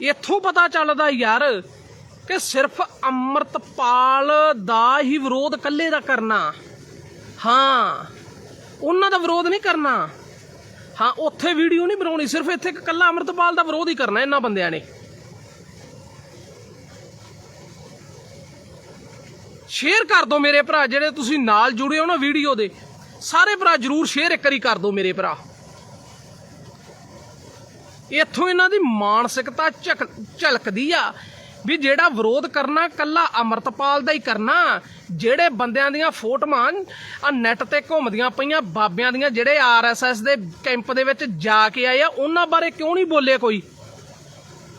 ਇੱਥੋਂ ਪਤਾ ਚੱਲਦਾ ਯਾਰ ਕਿ ਸਿਰਫ ਅੰਮ੍ਰਿਤਪਾਲ ਦਾ ਹੀ ਵਿਰੋਧ ਇਕੱਲੇ ਦਾ ਕਰਨਾ। ਹਾਂ, ਉਹਨਾਂ ਦਾ ਵਿਰੋਧ ਨਹੀਂ ਕਰਨਾ। ਹਾਂ, ਉੱਥੇ ਵੀਡੀਓ ਨਹੀਂ ਬਣਾਉਣੀ, ਸਿਰਫ ਇੱਥੇ ਇਕੱਲਾ ਅੰਮ੍ਰਿਤਪਾਲ ਦਾ ਵਿਰੋਧ ਹੀ ਕਰਨਾ ਇਹਨਾਂ ਬੰਦਿਆਂ ਨੇ। ਸ਼ੇਅਰ ਕਰ ਦਿਓ ਮੇਰੇ ਭਰਾ, ਜਿਹੜੇ ਤੁਸੀਂ ਨਾਲ ਜੁੜੇ ਹੋ ਨਾ ਵੀਡੀਓ ਦੇ। ਸਾਰੇ ਭਰਾ ਜਰੂਰ ਸ਼ੇਅਰ ਇੱਕ ਵਾਰੀ ਕਰ ਦਿਓ ਮੇਰੇ ਭਰਾ। ਇੱਥੋਂ ਇਹਨਾਂ ਦੀ ਮਾਨਸਿਕਤਾ ਝਕ- ਝਲਕਦੀ ਆ ਵੀ ਜਿਹੜਾ ਵਿਰੋਧ ਕਰਨਾ, ਕੱਲਾ ਅਮਰਤਪਾਲ ਦਾ ਹੀ ਕਰਨਾ। ਜਿਹੜੇ ਬੰਦਿਆਂ ਦੀਆਂ ਫੋਟੋਆਂ ਆ ਨੈਟ ਤੇ ਘੁੰਮਦੀਆਂ ਪਈਆਂ, ਬਾਬਿਆਂ ਦੀਆਂ ਜਿਹੜੇ ਆਰਐਸਐਸ ਦੇ ਕੈਂਪ ਦੇ ਵਿੱਚ ਜਾ ਕੇ ਆਏ ਆ, ਉਹਨਾਂ ਬਾਰੇ ਕਿਉਂ ਨਹੀਂ ਬੋਲੇ ਕੋਈ?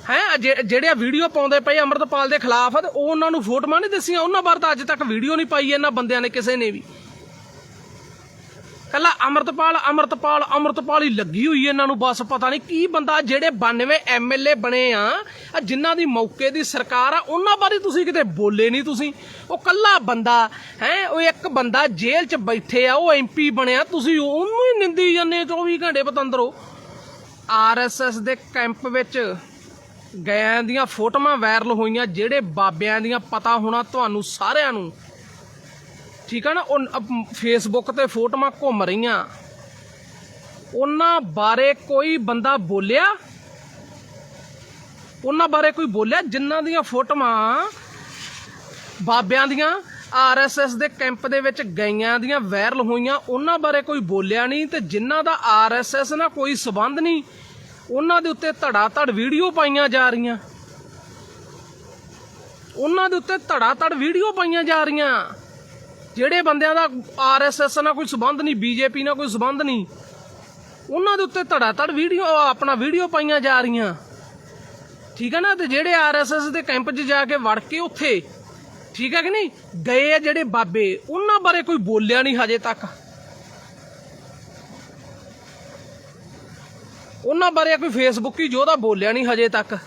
ਹੈ ਜਿਹੜੇ ਵੀਡੀਓ ਪਾਉਂਦੇ ਪਏ ਅਮਰਤਪਾਲ ਦੇ ਖਿਲਾਫ ਉਹ ਉਹਨਾਂ ਨੂੰ ਫੋਟੋਆਂ ਨਹੀਂ ਦੱਸੀਆਂ, ਉਹਨਾਂ ਬਾਰੇ ਤਾਂ ਅੱਜ ਤੱਕ ਵੀਡੀਓ ਨਹੀਂ ਪਾਈ ਇਹਨਾਂ ਬੰਦਿਆਂ ਨੇ, ਕਿਸੇ ਨੇ ਵੀ। ਕੱਲਾ ਅਮਰਤਪਾਲ ਅਮਰਤਪਾਲ ਅਮਰਤਪਾਲ ਹੀ ਲੱਗੀ ਹੋਈ ਇਹਨਾਂ ਨੂੰ। ਬਸ ਪਤਾ ਨਹੀਂ ਕੀ ਬੰਦਾ, ਜਿਹੜੇ 92 ਐਮਐਲਏ ਬਣੇ ਆ ਆ ਜਿਨ੍ਹਾਂ ਦੀ ਮੌਕੇ ਦੀ ਸਰਕਾਰ ਆ, ਉਹਨਾਂ ਬਾਰੇ ਤੁਸੀਂ ਕਿਤੇ ਬੋਲੇ ਨਹੀਂ ਤੁਸੀਂ। ਉਹ ਕੱਲਾ ਬੰਦਾ, ਹੈ, ਉਹ ਇੱਕ ਬੰਦਾ ਜੇਲ੍ਹ 'ਚ ਬੈਠੇ ਆ, ਉਹ ਐਮਪੀ ਬਣਿਆ ਤੁਸੀਂ ਉਹਨੂੰ ਹੀ ਨਿੰਦੀ ਜਾਂਦੇ 24 ਘੰਟੇ ਪਤੰਦਰੋ। ਆਰਐਸਐਸ ਦੇ ਕੈਂਪ ਵਿੱਚ ਗਿਆਂ ਦੀਆਂ ਫੋਟੋਆਂ ਵਾਇਰਲ ਹੋਈਆਂ, ਜਿਹੜੇ ਬਾਬਿਆਂ ਦੀਆਂ ਪਤਾ ਹੋਣਾ ਤੁਹਾਨੂੰ ਸਾਰਿਆਂ ਨੂੰ। ਠੀਕ ਆ ਨਾ, ਉਹ ਫੇਸਬੁੱਕ ਤੇ ਫੋਟੋਆਂ ਘੁੰਮ ਰਹੀਆਂ। ਉਹਨਾਂ ਬਾਰੇ ਕੋਈ ਬੰਦਾ ਬੋਲਿਆ? ਉਹਨਾਂ ਬਾਰੇ ਕੋਈ ਬੋਲਿਆ? ਜਿਨ੍ਹਾਂ ਦੀਆਂ ਫੋਟੋਆਂ ਬਾਬਿਆਂ ਦੀਆਂ ਆਰਐਸਐਸ ਦੇ ਕੈਂਪ ਦੇ ਵਿੱਚ ਗਈਆਂ ਦੀਆਂ ਵਾਇਰਲ ਹੋਈਆਂ, ਉਹਨਾਂ ਬਾਰੇ ਕੋਈ ਬੋਲਿਆ ਨਹੀਂ ਤੇ ਜਿਨ੍ਹਾਂ ਦਾ ਆਰਐਸਐਸ ਨਾਲ ਕੋਈ ਸਬੰਧ ਨਹੀਂ, ਉਹਨਾਂ ਦੇ ਉੱਤੇ ਧੜਾ ਧੜ ਵੀਡੀਓ ਪਾਈਆਂ ਜਾ ਰਹੀਆਂ। ਉਹਨਾਂ ਦੇ ਉੱਤੇ ਧੜਾ ਧੜ ਵੀਡੀਓ ਪਾਈਆਂ ਜਾ ਰਹੀਆਂ। ਜਿਹੜੇ ਬੰਦਿਆਂ ਦਾ ਆਰਐਸਐਸ ਨਾਲ ਕੋਈ ਸਬੰਧ ਨਹੀਂ, ਬੀਜੇਪੀ ਨਾਲ ਕੋਈ ਸਬੰਧ ਨਹੀਂ, ਉਹਨਾਂ ਦੇ ਉੱਤੇ ਧੜਾ ਧੜ ਵੀਡੀਓ ਆਪਣਾ ਵੀਡੀਓ ਪਾਈਆਂ ਜਾ ਰਹੀਆਂ। ਠੀਕ ਹੈ ਨਾ? ਤੇ ਜਿਹੜੇ ਆਰਐਸਐਸ ਦੇ ਕੈਂਪ 'ਚ ਜਾ ਕੇ ਵੜ ਕੇ ਉੱਥੇ, ਠੀਕ ਹੈ ਕਿ ਨਹੀਂ? ਗਏ ਆ ਜਿਹੜੇ ਬਾਬੇ, ਉਹਨਾਂ ਬਾਰੇ ਕੋਈ ਬੋਲਿਆ ਨਹੀਂ ਹਜੇ ਤੱਕ। ਉਹਨਾਂ ਬਾਰੇ ਕੋਈ ਫੇਸਬੁੱਕ ਹੀ ਜੋਦਾ ਬੋਲਿਆ ਨਹੀਂ ਹਜੇ ਤੱਕ।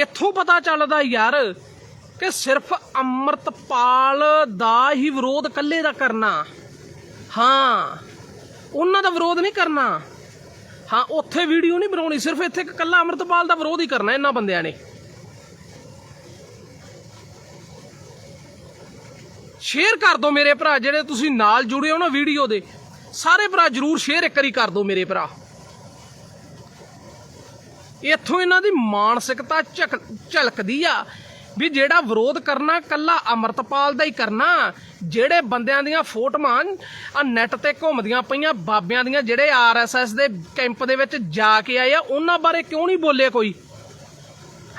ਇੱਥੋਂ ਪਤਾ ਚੱਲਦਾ ਯਾਰ ਕਿ ਸਿਰਫ ਅੰਮ੍ਰਿਤਪਾਲ ਦਾ ਹੀ ਵਿਰੋਧ ਇਕੱਲੇ ਦਾ ਕਰਨਾ। ਹਾਂ, ਉਹਨਾਂ ਦਾ ਵਿਰੋਧ ਨਹੀਂ ਕਰਨਾ। ਹਾਂ, ਉੱਥੇ ਵੀਡੀਓ ਨਹੀਂ ਬਣਾਉਣੀ, ਸਿਰਫ ਇੱਥੇ ਇਕੱਲਾ ਅੰਮ੍ਰਿਤਪਾਲ ਦਾ ਵਿਰੋਧ ਹੀ ਕਰਨਾ ਇਹਨਾਂ ਬੰਦਿਆਂ ਨੇ। ਸ਼ੇਅਰ ਕਰ ਦਿਓ ਮੇਰੇ ਭਰਾ, ਜਿਹੜੇ ਤੁਸੀਂ ਨਾਲ ਜੁੜੇ ਹੋ ਨਾ ਵੀਡੀਓ ਦੇ। ਸਾਰੇ ਭਰਾ ਜਰੂਰ ਸ਼ੇਅਰ ਇੱਕ ਵਾਰੀ ਕਰ ਦਿਓ ਮੇਰੇ ਭਰਾ। ਇੱਥੋਂ ਇਹਨਾਂ ਦੀ ਮਾਨਸਿਕਤਾ ਝਕ- ਝਲਕਦੀ ਆ ਵੀ ਜਿਹੜਾ ਵਿਰੋਧ ਕਰਨਾ, ਕੱਲਾ ਅਮਰਤਪਾਲ ਦਾ ਹੀ ਕਰਨਾ। ਜਿਹੜੇ ਬੰਦਿਆਂ ਦੀਆਂ ਫੋਟੋਆਂ ਆ ਨੈਟ ਤੇ ਘੁੰਮਦੀਆਂ ਪਈਆਂ, ਬਾਬਿਆਂ ਦੀਆਂ ਜਿਹੜੇ ਆਰਐਸਐਸ ਦੇ ਕੈਂਪ ਦੇ ਵਿੱਚ ਜਾ ਕੇ ਆਏ ਆ, ਉਹਨਾਂ ਬਾਰੇ ਕਿਉਂ ਨਹੀਂ ਬੋਲੇ ਕੋਈ?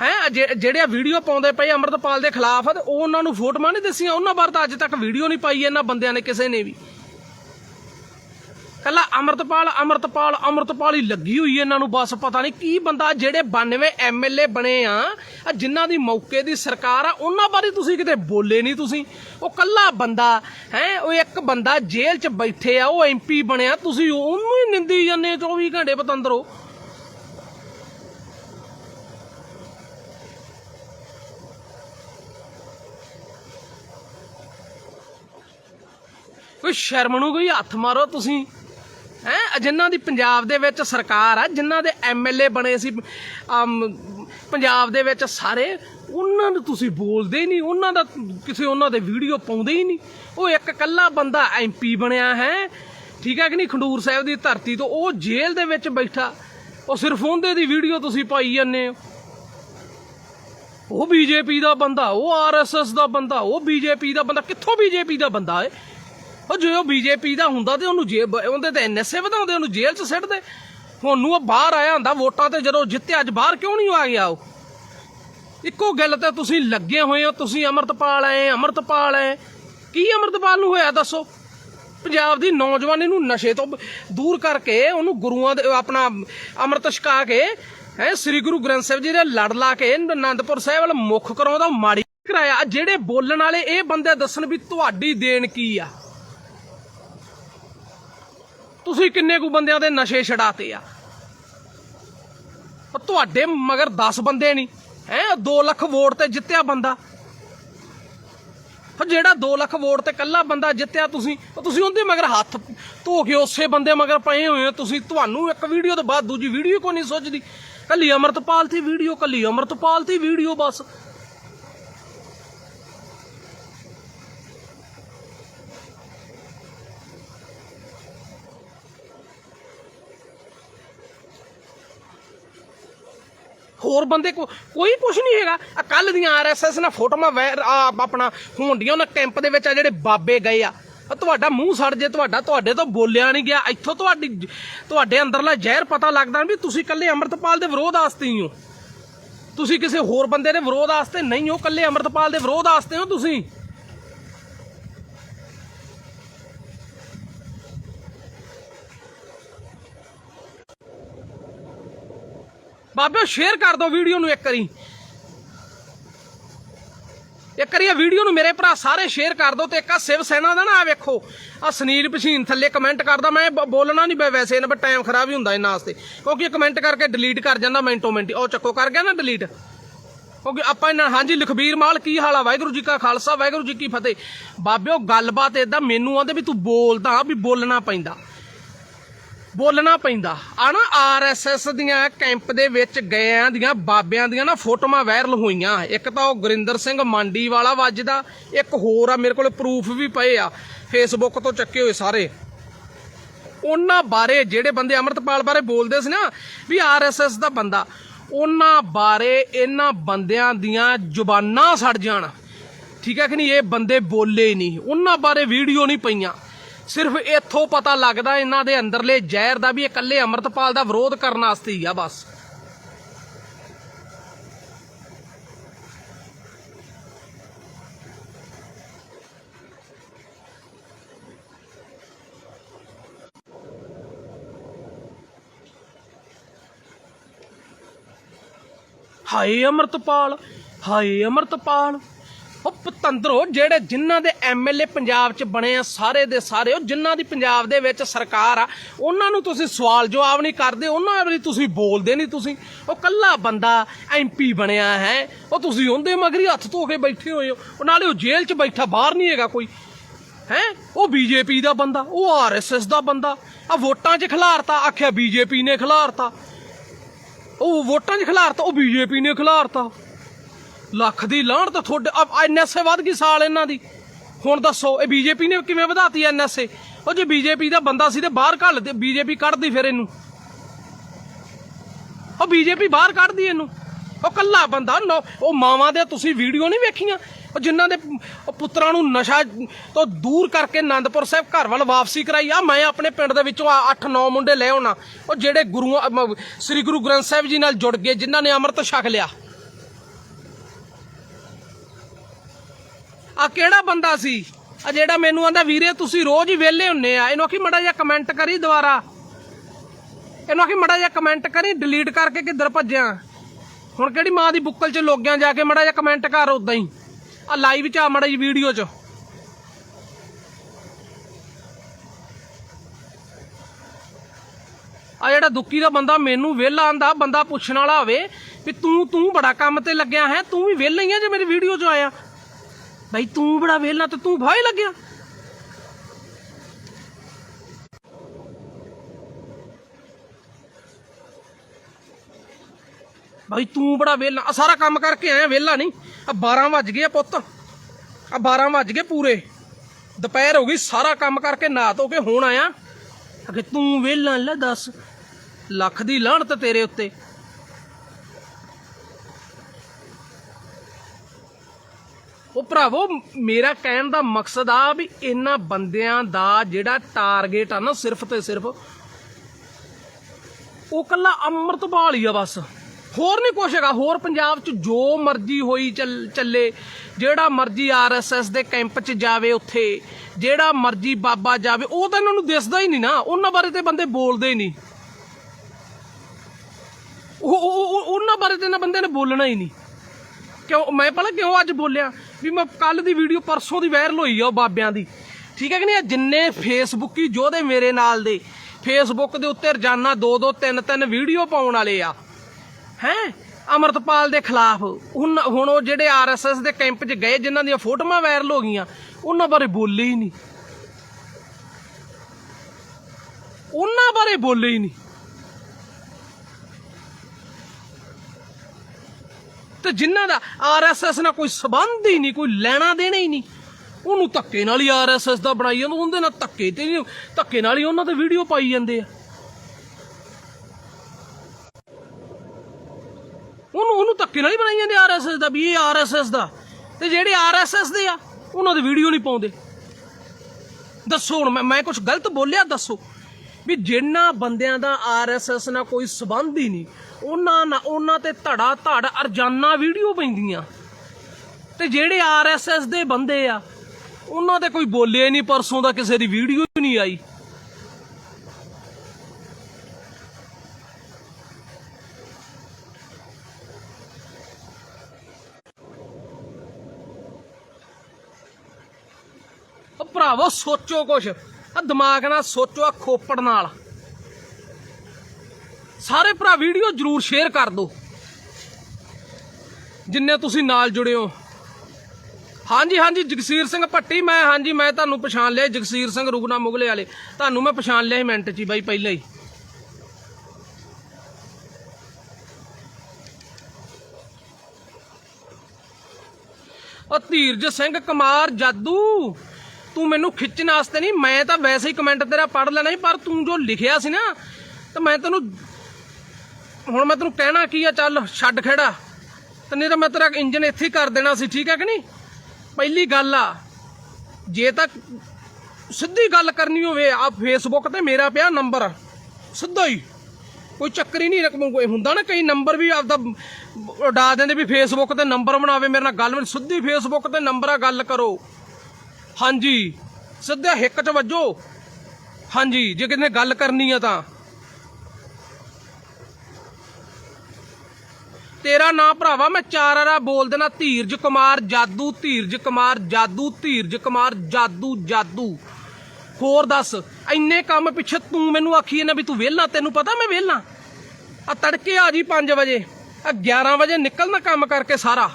ਹੈ ਜਿਹੜੇ ਵੀਡੀਓ ਪਾਉਂਦੇ ਪਏ ਅਮਰਤਪਾਲ ਦੇ ਖਿਲਾਫ ਉਹ ਉਹਨਾਂ ਨੂੰ ਫੋਟੋਆਂ ਨਹੀਂ ਦੱਸੀਆਂ, ਉਹਨਾਂ ਬਾਰੇ ਤਾਂ ਅੱਜ ਤੱਕ ਵੀਡੀਓ ਨਹੀਂ ਪਾਈ ਇਹਨਾਂ ਬੰਦਿਆਂ ਨੇ, ਕਿਸੇ ਨੇ ਵੀ। ਕੱਲਾ ਅਮਰਤਪਾਲ ਅਮਰਤਪਾਲ ਅਮਰਤਪਾਲ ਹੀ ਲੱਗੀ ਹੋਈ ਇਹਨਾਂ ਨੂੰ। ਬਸ ਪਤਾ ਨਹੀਂ ਕੀ ਬੰਦਾ, ਜਿਹੜੇ 92 ਐਮਐਲਏ ਬਣੇ ਆ ਆ ਜਿਨ੍ਹਾਂ ਦੀ ਮੌਕੇ ਦੀ ਸਰਕਾਰ ਆ, ਉਹਨਾਂ ਬਾਰੇ ਤੁਸੀਂ ਕਿਤੇ ਬੋਲੇ ਨਹੀਂ ਤੁਸੀਂ। ਉਹ ਕੱਲਾ ਬੰਦਾ, ਹੈ, ਉਹ ਇੱਕ ਬੰਦਾ ਜੇਲ੍ਹ 'ਚ ਬੈਠੇ ਆ, ਉਹ ਐਮਪੀ ਬਣਿਆ ਤੁਸੀਂ ਉਹਨੂੰ ਹੀ ਨਿੰਦੀ ਜਾਂਦੇ 24 ਘੰਟੇ ਪਤੰਦਰੋ। ਕੋਈ ਸ਼ਰਮ ਨੂੰ ਕੋਈ ਹੱਥ ਮਾਰੋ ਤੁਸੀਂ। ਜਿਨ੍ਹਾਂ ਦੀ ਪੰਜਾਬ ਦੇ ਵਿੱਚ ਸਰਕਾਰ ਆ, ਜਿਨ੍ਹਾਂ ਦੇ ਐਮਐਲਏ ਬਣੇ ਸੀ ਪੰਜਾਬ ਦੇ ਵਿੱਚ ਸਾਰੇ, ਉਹਨਾਂ ਨੂੰ ਤੁਸੀਂ ਬੋਲਦੇ ਹੀ ਨਹੀਂ, ਉਹਨਾਂ ਦਾ ਕਿਸੇ ਉਹਨਾਂ ਦੇ ਵੀਡੀਓ ਪਾਉਂਦੇ ਹੀ ਨਹੀਂ। ਉਹ ਇੱਕ ਕੱਲਾ ਬੰਦਾ ਐਮਪੀ ਬਣਿਆ ਹੈ, ਠੀਕ ਹੈ ਕਿ ਨਹੀਂ? ਖੰਡੂਰ ਸਾਹਿਬ ਦੀ ਧਰਤੀ ਤੋਂ ਉਹ ਜੇਲ੍ਹ ਦੇ ਵਿੱਚ ਬੈਠਾ। ਉਹ ਸਿਰਫ ਉਹਦੇ ਦੀ ਵੀਡੀਓ ਤੁਸੀਂ ਪਾਈ ਜਾਂਦੇ ਹੋ। ਉਹ ਬੀਜੇਪੀ ਦਾ ਬੰਦਾ, ਉਹ ਆਰਐਸਐਸ ਦਾ ਬੰਦਾ, ਉਹ ਬੀਜੇਪੀ ਦਾ ਬੰਦਾ, ਕਿੱਥੋਂ ਬੀਜੇਪੀ ਦਾ ਬੰਦਾ ਏ ਉਹ ਜੇ ਉਹ ਬੀਜੇਪੀ ਦਾ ਹੁੰਦਾ ਤੇ ਉਹਨੂੰ ਜੇ ਉਹਦੇ ਤੇ ਐਨਐਸਏ ਵਧਾਉਂਦੇ, ਉਹਨੂੰ ਜੇਲ੍ਹ 'ਚ ਸਿੱਟਦੇ। ਹੁਣ ਨੂੰ ਉਹ ਬਾਹਰ ਆਇਆ ਹੁੰਦਾ, ਵੋਟਾਂ ਤੇ ਜਦੋਂ ਜਿੱਤਿਆ ਅੱਜ ਬਾਹਰ ਕਿਉਂ ਨਹੀਂ ਆ ਗਿਆ ਉਹ? ਇੱਕੋ ਗੱਲ ਤੇ ਤੁਸੀਂ ਲੱਗੇ ਹੋਏ ਹੋ, ਤੁਸੀਂ ਅਮਰਤਪਾਲ ਆਏ, ਅਮਰਤਪਾਲ ਐ ਕੀ ਅਮਰਤਪਾਲ ਨੂੰ ਹੋਇਆ, ਦੱਸੋ? ਪੰਜਾਬ ਦੀ ਨੌਜਵਾਨੀ ਨੂੰ ਨਸ਼ੇ ਤੋਂ ਦੂਰ ਕਰਕੇ ਉਹਨੂੰ ਗੁਰੂਆਂ ਦੇ, ਆਪਣਾ ਅੰਮ੍ਰਿਤ ਛਕਾ ਕੇ, ਹੈ, ਸ੍ਰੀ ਗੁਰੂ ਗ੍ਰੰਥ ਸਾਹਿਬ ਜੀ ਦੇ ਲੜ ਲਾ ਕੇ ਆਨੰਦਪੁਰ ਸਾਹਿਬ ਵੱਲ ਮੁੱਖ ਕਰਾਉਂਦਾ, ਮਾੜੀ ਕਰਾਇਆ। ਜਿਹੜੇ ਬੋਲਣ ਵਾਲੇ, ਇਹ ਬੰਦੇ ਦੱਸਣ ਵੀ ਤੁਹਾਡੀ ਦੇਣ ਕੀ ਆ? ਤੁਸੀਂ ਕਿੰਨੇ ਕੁ ਬੰਦਿਆਂ ਦੇ ਨਸ਼ੇ ਛਡਾਤੇ ਆ? ਉਹ ਤੁਹਾਡੇ ਮਗਰ 10 ਬੰਦੇ ਨਹੀਂ। ਹੈ 2 ਲੱਖ ਵੋਟ ਤੇ ਜਿੱਤਿਆ ਬੰਦਾ। ਉਹ ਜਿਹੜਾ 2 ਲੱਖ ਵੋਟ ਤੇ ਕੱਲਾ ਬੰਦਾ ਜਿੱਤਿਆ ਤੁਸੀਂ ਤੁਸੀਂ ਉਹਦੇ ਮਗਰ ਹੱਥ ਧੋ ਕੇ ਉਸੇ ਬੰਦੇ ਮਗਰ ਪਏ ਹੋਏ ਹੋ। ਤੁਸੀਂ, ਤੁਹਾਨੂੰ ਇੱਕ ਵੀਡੀਓ ਤੋਂ ਬਾਅਦ ਦੂਜੀ ਵੀਡੀਓ ਕੋ ਨਹੀਂ ਸੋਚਦੀ। ਕੱਲੀ ਅਮਰਤਪਾਲ ਦੀ ਵੀਡੀਓ, ਕੱਲੀ ਅਮਰਤਪਾਲ ਦੀ ਵੀਡੀਓ ਬਸ। ਹੋਰ ਬੰਦੇ ਕੋ ਕੋਈ ਕੁਝ ਨਹੀਂ ਹੈਗਾ। ਕੱਲ ਦੀਆਂ ਆਰਐਸਐਸ ਨਾਲ ਫੋਟੋਆਂ ਵੈ- ਆਹ ਆਪਣਾ ਹੋਣਡੀਆਂ ਉਹਨਾਂ ਕੈਂਪ ਦੇ ਵਿੱਚ ਆ ਜਿਹੜੇ ਬਾਬੇ ਗਏ ਆ। ਆਹ ਤੁਹਾਡਾ ਮੂੰਹ ਸੜ ਜੇ, ਤੁਹਾਡਾ ਤੁਹਾਡੇ ਤੋਂ ਬੋਲਿਆ ਨਹੀਂ ਗਿਆ। ਇੱਥੋਂ ਤੁਹਾਡੀ ਤੁਹਾਡੇ ਅੰਦਰਲਾ ਜ਼ਹਿਰ ਪਤਾ ਲੱਗਦਾ ਵੀ ਤੁਸੀਂ ਇਕੱਲੇ ਅੰਮ੍ਰਿਤਪਾਲ ਦੇ ਵਿਰੋਧ ਵਾਸਤੇ ਹੀ ਹੋ। ਤੁਸੀਂ ਕਿਸੇ ਹੋਰ ਬੰਦੇ ਦੇ ਵਿਰੋਧ ਵਾਸਤੇ ਨਹੀਂ ਹੋ, ਇਕੱਲੇ ਅੰਮ੍ਰਿਤਪਾਲ ਦੇ ਵਿਰੋਧ ਵਾਸਤੇ ਹੋ ਤੁਸੀਂ। ਬਾਬਿਓ ਸ਼ੇਅਰ ਕਰ ਦਿਓ ਵੀਡੀਓ ਨੂੰ ਇੱਕ ਵਾਰੀ। ਇੱਕ ਵਾਰੀ ਇਹ ਵੀਡੀਓ ਨੂੰ ਮੇਰੇ ਭਰਾ ਸਾਰੇ ਸ਼ੇਅਰ ਕਰ ਦਿਓ ਤੇ ਇੱਕ ਆ ਸ਼ਿਵ ਸੈਨਾ ਦਾ ਨਾ ਆ ਵੇਖੋ। ਆ ਸੁਨੀਲ ਪਛੀਨ ਥੱਲੇ ਕਮੈਂਟ ਕਰਦਾ, ਮੈਂ ਬੋਲਣਾ ਨਹੀਂ ਵੈਸੇ ਇਹਨਾਂ ਪਰ ਟਾਈਮ ਖਰਾਬ ਹੀ ਹੁੰਦਾ ਇਹਨਾਂ ਵਾਸਤੇ। ਕਿਉਂਕਿ ਇਹ ਕਮੈਂਟ ਕਰਕੇ ਡਿਲੀਟ ਕਰ ਜਾਂਦਾ ਮਿੰਟੋ ਮਿੰਟ ਉਹ ਚੱਕੋ, ਕਰ ਗਿਆ ਨਾ ਡਿਲੀਟ ਕਿਉਂਕਿ ਆਪਾਂ ਇਹਨਾਂ, ਹਾਂਜੀ, ਲਖਬੀਰ ਮਾਲ, ਕੀ ਹਾਲ ਆ? ਵਾਹਿਗੁਰੂ ਜੀ ਕਾ ਖਾਲਸਾ, ਵਾਹਿਗੁਰੂ ਜੀ ਕੀ ਫਤਿਹ। ਬਾਬਿਓ, ਗੱਲਬਾਤ ਇਦਾਂ ਮੈਨੂੰ ਆਂਦੇ ਵੀ ਤੂੰ ਬੋਲਦਾ, ਵੀ ਬੋਲਣਾ ਪੈਂਦਾ। ਬੋਲਣਾ ਪੈਂਦਾ। ਆ ਨਾ ਆਰਐਸਐਸ ਦੀਆਂ ਕੈਂਪ ਦੇ ਵਿੱਚ ਗਇਆਂ ਦੀਆਂ ਬਾਬਿਆਂ ਦੀਆਂ ਨਾ ਫੋਟੋਆਂ ਵਾਇਰਲ ਹੋਈਆਂ। ਇੱਕ ਤਾਂ ਉਹ ਗੁਰਿੰਦਰ ਸਿੰਘ ਮੰਡੀ ਵਾਲਾ ਵੱਜਦਾ, ਇੱਕ ਹੋਰ ਆ, ਮੇਰੇ ਕੋਲ ਪ੍ਰੂਫ ਵੀ ਪਏ ਆ ਫੇਸਬੁੱਕ ਤੋਂ ਚੱਕੇ ਹੋਏ ਸਾਰੇ। ਉਹਨਾਂ ਬਾਰੇ ਜਿਹੜੇ ਬੰਦੇ ਅਮਰਤਪਾਲ ਬਾਰੇ ਬੋਲਦੇ ਸੀ ਨਾ, ਵੀ ਆਰਐਸਐਸ ਦਾ ਬੰਦਾ, ਉਹਨਾਂ ਬਾਰੇ ਇਹਨਾਂ ਬੰਦਿਆਂ ਦੀਆਂ ਜ਼ੁਬਾਨਾਂ ਸੜ ਜਾਣ। ਠੀਕ ਹੈ ਕਿ ਨਹੀਂ? ਇਹ ਬੰਦੇ ਬੋਲੇ ਨਹੀਂ। ਉਹਨਾਂ ਬਾਰੇ ਵੀਡੀਓ ਨਹੀਂ ਪਈਆਂ। ਸਿਰਫ ਇੱਥੋਂ ਪਤਾ ਲੱਗਦਾ ਇਹਨਾਂ ਦੇ ਅੰਦਰਲੇ ਜ਼ਹਿਰ ਦਾ ਵੀ ਇਕੱਲੇ ਅਮਰਤਪਾਲ ਦਾ ਵਿਰੋਧ ਕਰਨ ਵਾਸਤੇ ਹੀ ਆ, ਬਸ। ਹਾਏ ਅਮਰਤਪਾਲ ਹਾਏ ਅਮਰਤਪਾਲ। ਉਹ ਪਤੰਦਰੋ ਜਿਹੜੇ ਜਿਨ੍ਹਾਂ ਦੇ ਐਮਐਲਏ ਪੰਜਾਬ 'ਚ ਬਣੇ ਆ ਸਾਰੇ ਦੇ ਸਾਰੇ, ਉਹ ਜਿਨ੍ਹਾਂ ਦੀ ਪੰਜਾਬ ਦੇ ਵਿੱਚ ਸਰਕਾਰ ਆ, ਉਹਨਾਂ ਨੂੰ ਤੁਸੀਂ ਸਵਾਲ ਜਵਾਬ ਨਹੀਂ ਕਰਦੇ, ਉਹਨਾਂ ਵਾਲੀ ਤੁਸੀਂ ਬੋਲਦੇ ਨਹੀਂ ਤੁਸੀਂ। ਉਹ ਕੱਲਾ ਬੰਦਾ ਐਮਪੀ ਬਣਿਆ ਹੈ, ਉਹ ਤੁਸੀਂ ਉਹਦੇ ਮਗਰੀ ਹੱਥ ਧੋ ਕੇ ਬੈਠੇ ਹੋਏ ਹੋ। ਉਹ ਨਾਲੇ ਉਹ ਜੇਲ੍ਹ 'ਚ ਬੈਠਾ, ਬਾਹਰ ਨਹੀਂ ਹੈਗਾ ਕੋਈ। ਹੈ? ਉਹ ਬੀਜੇਪੀ ਦਾ ਬੰਦਾ, ਉਹ ਆਰਐਸਐਸ ਦਾ ਬੰਦਾ। ਆ ਵੋਟਾਂ 'ਚ ਖਿਲਾਰਤਾ, ਆਖਿਆ ਬੀਜੇਪੀ ਨੇ ਖਿਲਾਰਤਾ। ਉਹ ਵੋਟਾਂ 'ਚ ਖਿਲਾਰਤਾ, ਉਹ ਬੀਜੇਪੀ ਨੇ ਖਿਲਾਰਤਾ। ਲੱਖ ਦੀ ਲਾਹਣ ਤਾਂ ਤੁਹਾਡੇ ਐਨਐਸਏ ਵੱਧ ਗਈ ਸਾਲ ਇਹਨਾਂ ਦੀ। ਹੁਣ ਦੱਸੋ, ਇਹ ਬੀਜੇਪੀ ਨੇ ਕਿਵੇਂ ਵਧਾਤੀ ਐਨਐਸਏ? ਉਹ ਜੇ ਬੀਜੇਪੀ ਦਾ ਬੰਦਾ ਸੀ ਤੇ ਬਾਹਰ ਘੱਲ ਦੇ ਬੀਜੇਪੀ ਕੱਢਦੀ ਫਿਰ ਇਹਨੂੰ। ਉਹ ਬੀਜੇਪੀ ਬਾਹਰ ਕੱਢਦੀ ਇਹਨੂੰ। ਉਹ ਕੱਲਾ ਬੰਦਾ, ਨੌ- ਉਹ ਮਾਵਾਂ ਦੇ ਤੁਸੀਂ ਵੀਡੀਓ ਨਹੀਂ ਵੇਖੀਆਂ? ਉਹ ਜਿਨ੍ਹਾਂ ਦੇ ਪੁੱਤਰਾਂ ਨੂੰ ਨਸ਼ਾ ਤੋਂ ਦੂਰ ਕਰਕੇ ਆਨੰਦਪੁਰ ਸਾਹਿਬ ਘਰ ਵੱਲ ਵਾਪਸੀ ਕਰਾਈ। ਆ ਮੈਂ ਆਪਣੇ ਪਿੰਡ ਦੇ ਵਿੱਚੋਂ 8-9 ਮੁੰਡੇ ਲੈ ਆਉਣਾ। ਉਹ ਜਿਹੜੇ ਗੁਰੂਆਂ ਸ੍ਰੀ ਗੁਰੂ ਗ੍ਰੰਥ ਸਾਹਿਬ ਜੀ ਨਾਲ ਜੁੜ ਗਏ, ਜਿਨ੍ਹਾਂ ਨੇ ਅੰਮ੍ਰਿਤ ਛਕ ਲਿਆ। ਆ ਕਿਹੜਾ ਬੰਦਾ ਸੀ? ਆ ਜਿਹੜਾ ਮੈਨੂੰ ਆਂਦਾ, ਵੀਰੇ, ਤੁਸੀਂ ਰੋਜ਼ ਹੀ ਵਿਹਲੇ ਹੁੰਨੇ ਆ। ਇਹਨੂੰ ਆਖੀ, ਮੜਾ ਜਿਹਾ ਕਮੈਂਟ ਕਰੀ ਦੁਬਾਰਾ। ਇਹਨੂੰ ਆਖੀ, ਮੜਾ ਜਿਹਾ ਕਮੈਂਟ ਕਰੀ ਡਿਲੀਟ ਕਰਕੇ ਕਿੱਧਰ ਭੱਜਿਆ? ਹੁਣ ਕਿਹੜੀ ਮਾਂ ਦੀ ਬੁੱਕਲ 'ਚ ਲੋਗਿਆਂ ਜਾ ਕੇ ਮੜਾ ਜਿਹਾ ਕਮੈਂਟ ਕਰ ਉਦਾਂ ਹੀ? ਆ ਲਾਈਵ 'ਚ ਆ ਮੜਾ ਜੀ ਵੀਡੀਓ 'ਚ। ਆ ਜਿਹੜਾ ਦੁੱਕੀ ਦਾ ਬੰਦਾ ਮੈਨੂੰ ਵਿਹਲਾ ਆਂਦਾ, ਬੰਦਾ ਪੁੱਛਣ ਵਾਲਾ ਹੋਵੇ ਵੀ ਤੂੰ ਤੂੰ ਬੜਾ ਕੰਮ ਤੇ ਲੱਗਿਆ ਹੈ, ਤੂੰ ਵੀ ਵਿਹਲਾ ਹੀ ਆ ਜੇ ਮੇਰੀ ਵੀਡੀਓ 'ਚ ਆਇਆ। ਬਈ ਤੂੰ ਬੜਾ ਵਿਹਲਾ ਤੇ ਤੂੰ ਭਾਈ ਲੱਗਿਆ ਭਾਈ ਤੂੰ ਬੜਾ ਵਿਹਲਾ ਆ ਸਾਰਾ ਕੰਮ ਕਰਕੇ ਆਇਆ ਵਿਹਲਾ ਨਹੀਂ। ਆ 12 ਵੱਜ ਗਏ ਆ ਪੁੱਤ। ਆ 12 ਵੱਜ ਗਏ ਪੂਰੇ। ਦੁਪਹਿਰ ਹੋ ਗਈ, ਸਾਰਾ ਕੰਮ ਕਰਕੇ ਨਾ ਧੋ ਕੇ ਹੁਣ ਆਇਆ। ਅਗੇ ਤੂੰ ਵਿਹਲਾ ਲੈ ਦੱਸ। ਲੱਖ ਦੀ ਲਾਹਣਤ ਤੇਰੇ ਉੱਤੇ। ਉਹ ਭਰਾਵੋ, ਮੇਰਾ ਕਹਿਣ ਦਾ ਮਕਸਦ ਆ ਵੀ ਇਹਨਾਂ ਬੰਦਿਆਂ ਦਾ ਜਿਹੜਾ ਟਾਰਗੇਟ ਆ ਨਾ ਸਿਰਫ ਤੇ ਸਿਰਫ, ਉਹ ਕੱਲਾ ਅੰਮ੍ਰਿਤਪਾਲ ਹੀ ਆ ਬਸ। ਹੋਰ ਨਹੀਂ ਕੁਛ ਹੈਗਾ, ਹੋਰ ਪੰਜਾਬ 'ਚ ਜੋ ਮਰਜ਼ੀ ਹੋਈ ਚੱਲ- ਚੱਲੇ, ਜਿਹੜਾ ਮਰਜ਼ੀ ਆਰਐਸਐਸ ਦੇ ਕੈਂਪ 'ਚ ਜਾਵੇ ਉੱਥੇ, ਜਿਹੜਾ ਮਰਜ਼ੀ ਬਾਬਾ ਜਾਵੇ, ਉਹ ਤਾਂ ਇਹਨਾਂ ਨੂੰ ਦਿਸਦਾ ਹੀ ਨਹੀਂ ਨਾ, ਉਹਨਾਂ ਬਾਰੇ ਤੇ ਬੰਦੇ ਬੋਲਦੇ ਹੀ ਨਹੀਂ ਉਹ ਉਹਨਾਂ ਬਾਰੇ ਤੇ ਇਹਨਾਂ ਬੰਦਿਆਂ ਨੇ ਬੋਲਣਾ ਹੀ ਨਹੀਂ ਕਿਉਂ, ਮੈਂ ਪਹਿਲਾਂ ਕਿਉਂ ਅੱਜ ਬੋਲਿਆ? ਵੀ ਮੈਂ ਕੱਲ ਦੀ ਵੀਡੀਓ ਪਰਸੋਂ ਦੀ ਵਾਇਰਲ ਹੋਈ ਆ ਉਹ ਬਾਬਿਆਂ ਦੀ। ਠੀਕ ਹੈ ਕਿ ਨਹੀਂ? ਇਹ ਜਿੰਨੇ ਫੇਸਬੁੱਕੀ ਜੋਧੇ ਮੇਰੇ ਨਾਲ ਦੇ ਫੇਸਬੁੱਕ ਦੇ ਉੱਤੇ ਰੋਜ਼ਾਨਾ ਦੋ ਦੋ ਤਿੰਨ ਤਿੰਨ ਵੀਡੀਓ ਪਾਉਣ ਵਾਲੇ ਆ। ਹੈ? ਅਮਰਤਪਾਲ ਦੇ ਖਿਲਾਫ। ਹੁਣ ਹੁਣ ਉਹ ਜਿਹੜੇ ਆਰਐਸਐਸ ਦੇ ਕੈਂਪ 'ਚ ਗਏ, ਜਿਨ੍ਹਾਂ ਦੀਆਂ ਫੋਟੋਆਂ ਵਾਇਰਲ ਹੋ ਗਈਆਂ, ਉਹਨਾਂ ਬਾਰੇ ਬੋਲੇ ਹੀ ਨਹੀਂ। ਉਹਨਾਂ ਬਾਰੇ ਬੋਲੇ ਹੀ ਨਹੀਂ। ਤੇ ਜਿਨ੍ਹਾਂ ਦਾ ਆਰਐਸਐਸ ਨਾਲ ਕੋਈ ਸਬੰਧ ਹੀ ਨਹੀਂ, ਕੋਈ ਲੈਣਾ ਦੇਣਾ ਹੀ ਨਹੀਂ। ਉਹਨੂੰ ਧੱਕੇ ਨਾਲ ਹੀ ਆਰਐਸਐਸ ਦਾ ਬਣਾਈ ਜਾਂਦੇ, ਉਹਦੇ ਨਾਲ ਧੱਕੇ ਤੇ ਧੱਕੇ ਨਾਲ ਹੀ ਉਹਨਾਂ ਤੇ ਵੀਡੀਓ ਪਾਈ ਜਾਂਦੇ ਆ। ਉਹਨੂੰ ਉਹਨੂੰ ਧੱਕੇ ਨਾਲ ਹੀ ਬਣਾਈ ਜਾਂਦੇ ਆਰਐਸਐਸ ਦਾ, ਵੀ ਇਹ ਆਰਐਸਐਸ ਦਾ। ਤੇ ਜਿਹੜੇ ਆਰਐਸਐਸ ਦੇ ਆ, ਉਹਨਾਂ ਦੀ ਵੀਡੀਓ ਨਹੀਂ ਪਾਉਂਦੇ। ਦੱਸੋ ਹੁਣ, ਮੈਂ ਮੈਂ ਕੁਝ ਗਲਤ ਬੋਲਿਆ? ਦੱਸੋ। ਵੀ ਜਿਨ੍ਹਾਂ ਬੰਦਿਆਂ ਦਾ ਆਰਐਸਐਸ ਨਾਲ ਕੋਈ ਸਬੰਧ ਹੀ ਨਹੀਂ, ਉਹਨਾਂ ਨਾਲ ਉਹਨਾਂ ਤੇ ਧੜਾ ਧੜ ਅਰਜਾਨਾ ਵੀਡੀਓ ਪੈਂਦੀਆਂ। ਤੇ ਜਿਹੜੇ ਆਰਐਸਐਸ ਦੇ ਬੰਦੇ ਆ, ਉਹਨਾਂ ਤੇ ਕੋਈ ਬੋਲੇ ਹੀ ਨਹੀਂ, ਪਰਸੋਂ ਦਾ ਕਿਸੇ ਦੀ ਵੀਡੀਓ ਹੀ ਨਹੀਂ ਆਈ। ਭਰਾਵੋ, ਸੋਚੋ ਕੁਛ। ਆ ਦਿਮਾਗ ਨਾਲ ਸੋਚੋ ਆ ਖੋਪੜ ਨਾਲ। ਸਾਰੇ ਭਰਾ ਵੀਡੀਓ ਜਰੂਰ ਸ਼ੇਅਰ ਕਰ ਦਿਓ। ਜਿੰਨੇ ਤੁਸੀਂ ਨਾਲ ਜੁੜੇ ਹੋ। ਹਾਂਜੀ ਹਾਂਜੀ, ਜਗਸੀਰ ਸਿੰਘ ਭੱਟੀ, ਮੈਂ, ਹਾਂਜੀ, ਮੈਂ ਤੁਹਾਨੂੰ ਪਛਾਣ ਲਿਆ ਜਗਸੀਰ ਸਿੰਘ ਰੁਗਨਾ ਮੁਗਲੇ ਵਾਲੇ। ਤੁਹਾਨੂੰ ਮੈਂ ਪਛਾਣ ਲਿਆ ਸੀ ਮਿੰਟ 'ਚ ਹੀ ਬਾਈ, ਪਹਿਲਾਂ ਹੀ। ਉਹ ਧੀਰਜ ਸਿੰਘ ਕੁਮਾਰ ਜਾਦੂ। ਤੂੰ ਮੈਨੂੰ ਖਿੱਚਣ ਵਾਸਤੇ ਨਹੀਂ, ਮੈਂ ਤਾਂ ਵੈਸੇ ਹੀ ਕਮੈਂਟ ਤੇਰਾ ਪੜ੍ਹ ਲੈਣਾ ਸੀ, ਪਰ ਤੂੰ ਜੋ ਲਿਖਿਆ ਸੀ ਨਾ, ਤਾਂ ਮੈਂ ਤੈਨੂੰ ਹੁਣ ਮੈਂ ਤੈਨੂੰ ਕਹਿਣਾ ਕੀ ਆ, ਚੱਲ ਛੱਡ ਖੇੜਾ। ਤੇ ਨਹੀਂ ਤਾਂ ਮੈਂ ਤੇਰਾ ਇੰਜਨ ਇੱਥੇ ਹੀ ਕਰ ਦੇਣਾ ਸੀ, ਠੀਕ ਹੈ ਕਿ ਨਹੀਂ? ਪਹਿਲੀ ਗੱਲ ਆ, ਜੇ ਤਾਂ ਸਿੱਧੀ ਗੱਲ ਕਰਨੀ ਹੋਵੇ, ਆ ਫੇਸਬੁੱਕ ਤੇ ਮੇਰਾ ਪਿਆ ਨੰਬਰ ਸਿੱਧਾ ਹੀ। ਕੋਈ ਚੱਕਰ ਹੀ ਨਹੀਂ, ਰਕਮ ਕੋਈ ਹੁੰਦਾ ਨਾ, ਕਈ ਨੰਬਰ ਵੀ ਆਪਦਾ ਉਡਾ ਦਿੰਦੇ ਵੀ ਫੇਸਬੁੱਕ ਤੇ ਨੰਬਰ ਬਣਾਵੇ, ਮੇਰੇ ਨਾਲ ਗੱਲ ਸਿੱਧੀ ਫੇਸਬੁੱਕ ਤੇ ਨੰਬਰ ਆ, ਗੱਲ ਕਰੋ। ਹਾਂਜੀ। ਸਿੱਧਾ ਹਿੱਕ ਚ ਵੱਜੋ। ਹਾਂਜੀ, ਜੇ ਕਿਤੇ ਗੱਲ ਕਰਨੀ ਆ ਤਾਂ। ਤੇਰਾ ਨਾਂ ਭਰਾਵਾ, ਮੈਂ ਚਾਰ ਵਾਰਾ ਬੋਲ ਦੇਣਾ। ਧੀਰਜ ਕੁਮਾਰ ਜਾਦੂ, ਧੀਰਜ ਕੁਮਾਰ ਜਾਦੂ, ਧੀਰਜ ਕੁਮਾਰ ਜਾਦੂ ਜਾਦੂ। ਹੋਰ ਦੱਸ, ਇੰਨੇ ਕੰਮ ਪਿੱਛੇ ਤੂੰ ਮੈਨੂੰ ਆਖੀ ਨਾ ਵੀ ਤੂੰ ਵਿਹਲਾ, ਤੈਨੂੰ ਪਤਾ ਮੈਂ ਵਿਹਲਾ? ਆ ਤੜਕੇ ਆ ਜੀ 5 ਵਜੇ। ਆ 11 ਵਜੇ ਨਿਕਲਣਾ ਕੰਮ ਕਰਕੇ ਸਾਰਾ।